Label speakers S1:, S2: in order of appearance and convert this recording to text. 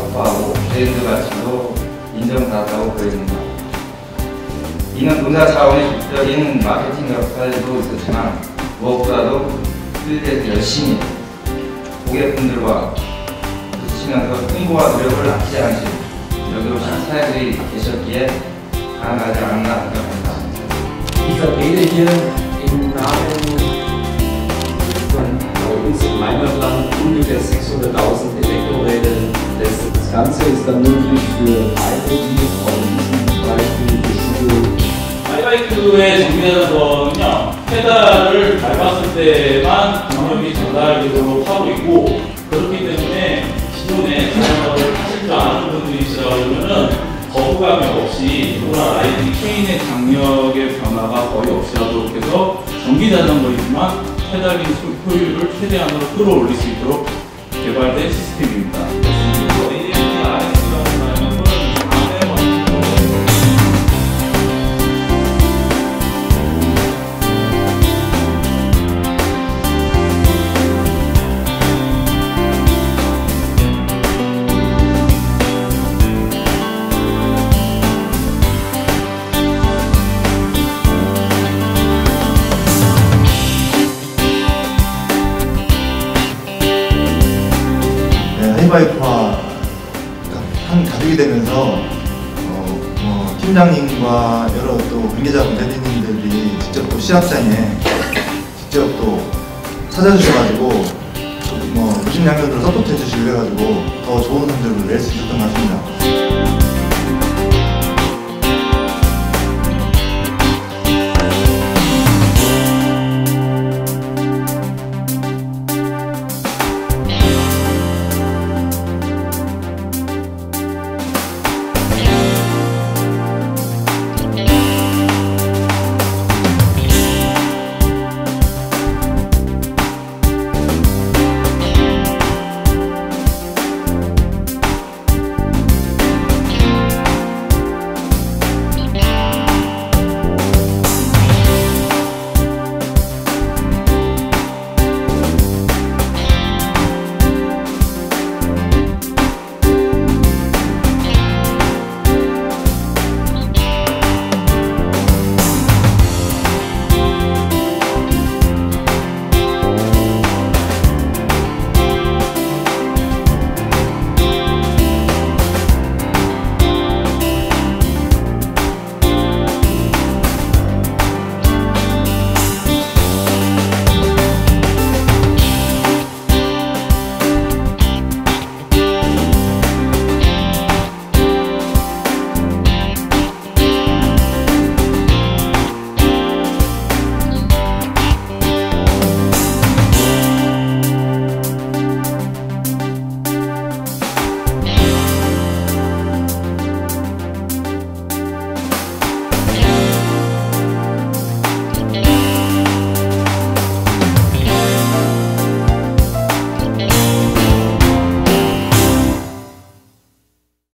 S1: 확보하고 브랜드 가치도 인정받았다고 보입니다. 이는 본사 차원의 적극적인 마케팅 역할도 있었지만 무엇보다도 필드에서 열심히 고객분들과 부딪히면서 홍보와 노력을 아끼지 않으신 여기오신 사회들이 계셨기에 가능하지 않았나 생각합니다.
S2: Vertrete hier im Namen von uns im Heimatland ungefähr 600.000 Elektroräder. Das, Ganze ist dann möglich für alle, die von diesem Beispiel geschult
S3: 하이바이크의 정리되는 거는요 페달을 밟았을 때만 경험이 전달되도록 하고 있고 그렇기 때문에 기존에 자전거를 타실 줄 아는 분들이시라면은 거부감이 없이 누구나 라이딩 체인의 장력의 변화가 거의 없이 하도록 해서 전기 자전거이지만 페달링 소- 효율을 최대한으로 끌어올릴 수 있도록 개발된 시스템입니다.
S4: 네, 하이바이크와 한 가족이 되면서 어, 뭐 팀장님과 여러 또 관계자분 대리님들이 직접 또 시합장에 직접 또 찾아주셔가지고 뭐 무슨 양면으로 서포트해 주시고 그래가지고 더 좋은 성적을 낼 수 있었던 것 같습니다.